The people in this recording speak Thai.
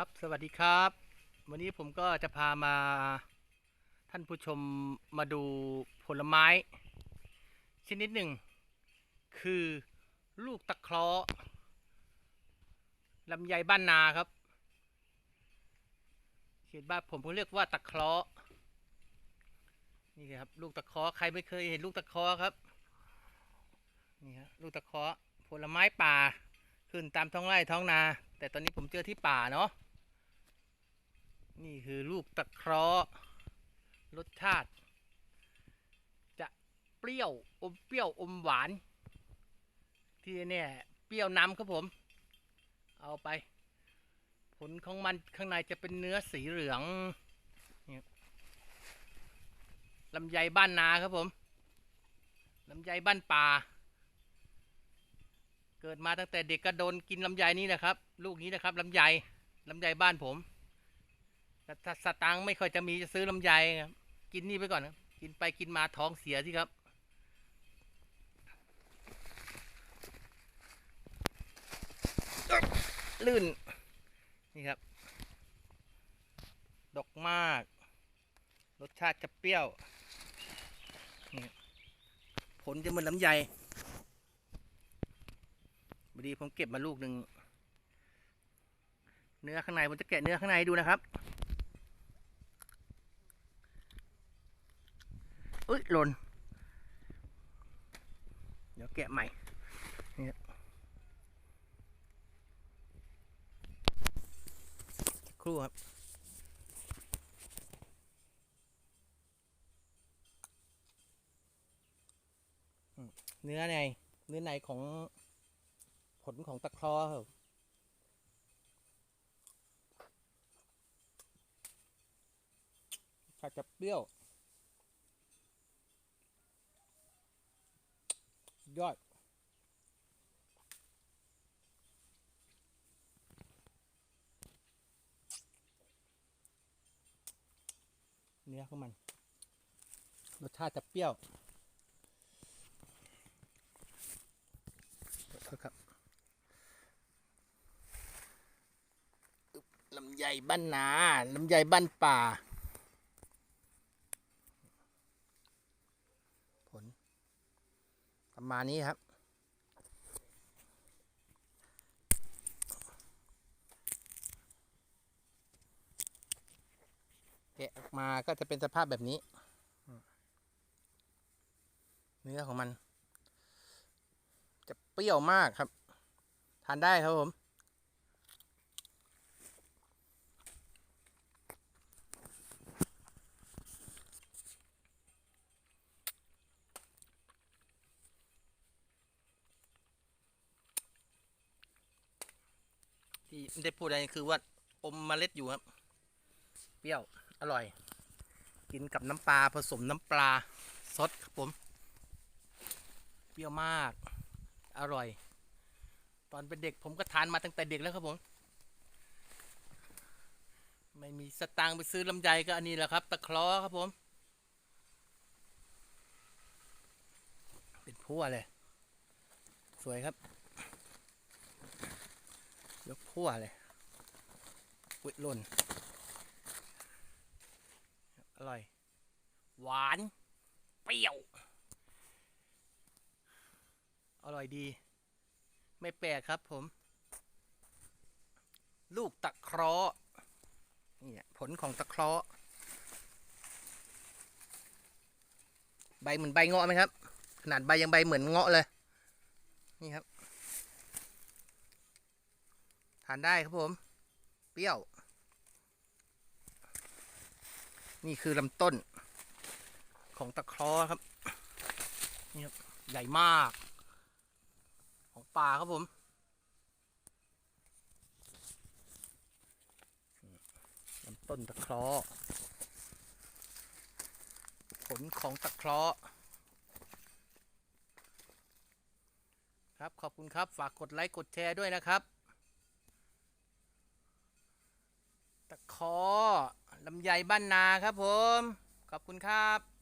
ครับสวัสดีครับ วันนี้ผมก็จะพามาท่านผู้ชมมาดูผลไม้ ชนิดหนึ่ง คือลูกตะเคราะห์ลำไยบ้านนาครับเขตบ้านผมเขเรียกว่าตะเคราะห์นี่ครับลูกตะเคราะห์ใครไม่เคยเห็นลูกตะเคราะห์ครับนี่ครับลูกตะเคราะห์ผลไม้ป่าขึ้นตามท้องไร่ท้องนา แต่ตอนนี้ผมเจอที่ป่าเนาะ นี่คือลูกตะเคราะห์รสชาติ จะเปรี้ยวอมเปรี้ยวอมหวาน ที่เนี่ยเปรี้ยวน้ำครับผม เอาไป ผลของมันข้างในจะเป็นเนื้อสีเหลืองลำไยบ้านนาครับผมลำไยบ้านป่า เกิดมาตั้งแต่เด็กก็โดนกินลำไยนี่นะครับ ลูกนี้นะครับลำไยลำไยบ้านผม แต่ถ้าสตังค์ไม่ค่อยจะมีจะซื้อลำไยครับกินนี่ไปก่อนครับกินไปกินมาท้องเสียสิครับ ลื่น นี่ครับ ดกมาก รสชาติจะเปรี้ยวนี่ผลจะเหมือนลำไยพอดีผมเก็บมาลูกหนึ่งเนื้อข้างในผมจะแกะเนื้อข้างในดูนะครับ อุ้ยหล่น เดี๋ยวแกะใหม่นี่ครูครับเนื้อในเนื้อในของผลของตะคราะห์ครับชาจะเปรี้ยว ยอด เนื้อของมัน รสชาติจะเปรี้ยวขอโทษครับลำไยบ้านนาลำไยบ้านป่า ผล ประมาณนี้ครับแกะออกมาก็จะเป็นสภาพแบบนี้ เนื้อของมัน จะเปรี้ยวมากครับ ทานได้ครับผม ที่ได้พูดอะไรคือว่าอมเมล็ดอยู่ครับ เปรี้ยวอร่อย กินกับน้ำปลาผสมน้ำปลาซดครับผม เปรี้ยวมาก อร่อย ตอนเป็นเด็กผมก็ทานมาตั้งแต่เด็กแล้วครับผม ไม่มีสตางค์ไปซื้อลำไยก็อันนี้แหละครับ ตะคราะห์ครับผม เป็นพั่วเลย สวยครับ ยกพั่วเลยอุ้ยล่น อร่อย หวาน เปรี้ยว อร่อยดี ไม่แปลกครับผม ลูกตะเคราะห์นี่ผลของตะเคราะห์ใบเหมือนใบเงาะไหมครับ ขนาดใบยังใบเหมือนเงาะเลย นี่ครับ ทานได้ครับผม เปรี้ยว นี่คือลำต้น ของตะคราะห์ครับ นี่ครับ ใหญ่มาก ของป่าครับผมลำต้นตะคราะห์ผลของตะคราะห์ครับ ขอบคุณครับ ฝากกดไลค์ กดแชร์ด้วยนะครับ ตะคอลำไยบ้านนาครับผม ขอบคุณครับ